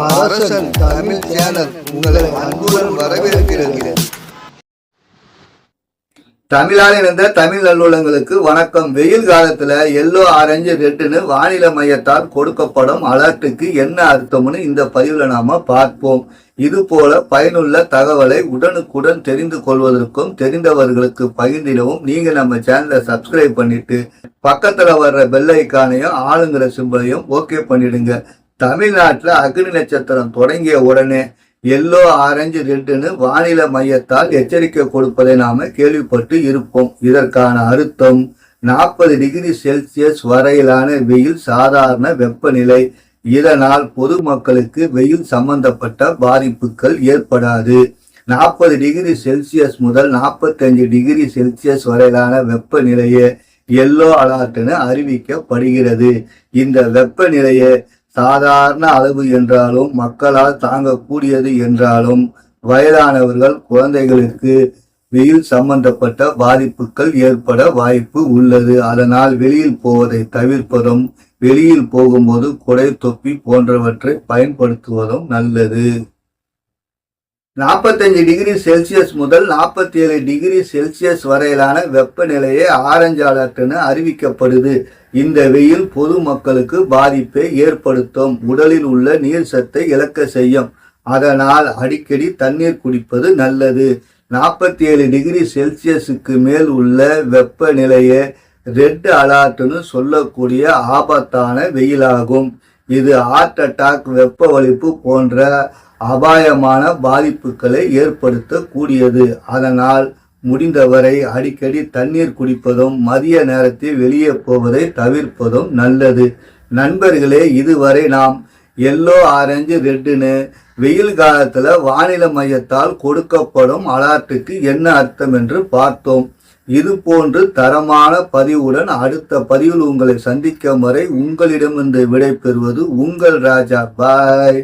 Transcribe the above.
அரசன் தமிழ் சேனல் உங்களை அன்புடன் வரவேற்கிறது தமிழால் இணைந்த தமிழ் நல்லுள்ளங்களுக்கு வணக்கம். வெயில் காலத்துல எல்லோ ஆரஞ்சு ரெட்டுன்னு வானிலை மையத்தால் கொடுக்கப்படும் அலர்ட்டுக்கு என்ன அர்த்தம்னு இந்த பதிவுல நாம பார்ப்போம். இது போல பயனுள்ள தகவலை உடனுக்குடன் தெரிந்து கொள்வதற்கும் தெரிந்தவர்களுக்கு பகிர்ந்திடவும் நீங்க நம்ம சேனலை சப்ஸ்கிரைப் பண்ணிட்டு பக்கத்துல வர்ற பெல் ஐக்கானையும் ஆளுங்கிற சிம்பிளையும் ஓகே பண்ணிடுங்க. தமிழ்நாட்டில் அக்னி நட்சத்திரம் தொடங்கிய உடனே எல்லோ ஆரஞ்சு ரெட்டுன்னு வானிலை மையத்தால் எச்சரிக்கை கொடுப்பதை நாம கேள்விப்பட்டு இருப்போம். இதற்கான அர்த்தம் நாற்பது டிகிரி செல்சியஸ் வரையிலான வெயில் சாதாரண வெப்பநிலை. இதனால் பொதுமக்களுக்கு வெயில் சம்பந்தப்பட்ட பாதிப்புகள் ஏற்படாது. நாற்பது டிகிரி செல்சியஸ் முதல் நாற்பத்தஞ்சு டிகிரி செல்சியஸ் வரையிலான வெப்பநிலையை எல்லோ அலர்ட்னு அறிவிக்கப்படுகிறது. இந்த வெப்பநிலையை சாதாரண அளவு என்றாலும் மக்களால் தாங்கக்கூடியது என்றாலும் வயதானவர்கள் குழந்தைகளுக்கு வெயில் சம்பந்தப்பட்ட பாதிப்புகள் ஏற்பட வாய்ப்பு உள்ளது. அதனால் வெளியில் போவதை தவிர்ப்பதும் வெளியில் போகும்போது குடை தொப்பி போன்றவற்றை பயன்படுத்துவதும் நல்லது. நாற்பத்தஞ்சு டிகிரி செல்சியஸ் முதல் நாற்பத்தி ஏழு டிகிரி செல்சியஸ் வரையிலான வெப்பநிலையை ஆரஞ்சு அலர்ட்னு அறிவிக்கப்படுது. இந்த வெயில் பொதுமக்களுக்கு பாதிப்பை ஏற்படுத்தும். உடலில் உள்ள நீர் சத்தை இழக்க செய்யும். அதனால் அடிக்கடி தண்ணீர் குடிப்பது நல்லது. நாற்பத்தி ஏழு டிகிரி செல்சியஸுக்கு மேல் உள்ள வெப்பநிலையை ரெட் அலர்ட்னு சொல்லக்கூடிய ஆபத்தான வெயிலாகும். இது ஹார்ட் அட்டாக் வெப்ப வலிப்பு போன்ற அபாயமான பாதிப்புகளை ஏற்படுத்தக்கூடியது. அதனால் முடிந்தவரை அடிக்கடி தண்ணீர் குடிப்பதும் மதிய நேரத்தில் வெளியே போவதை தவிர்ப்பதும் நல்லது. நண்பர்களே இதுவரை நாம் எல்லோ ஆரஞ்சு ரெட்டுன்னு வெயில் காலத்துல வானிலை மையத்தால் கொடுக்கப்படும் அலாட்டுக்கு என்ன அர்த்தம் என்று பார்த்தோம். இது போன்று தரமான பதிவுடன் அடுத்த பதிவில் உங்களை சந்திக்கும் வரை உங்களிடமிருந்து விடை பெறுவது உங்கள் ராஜா. பாய்.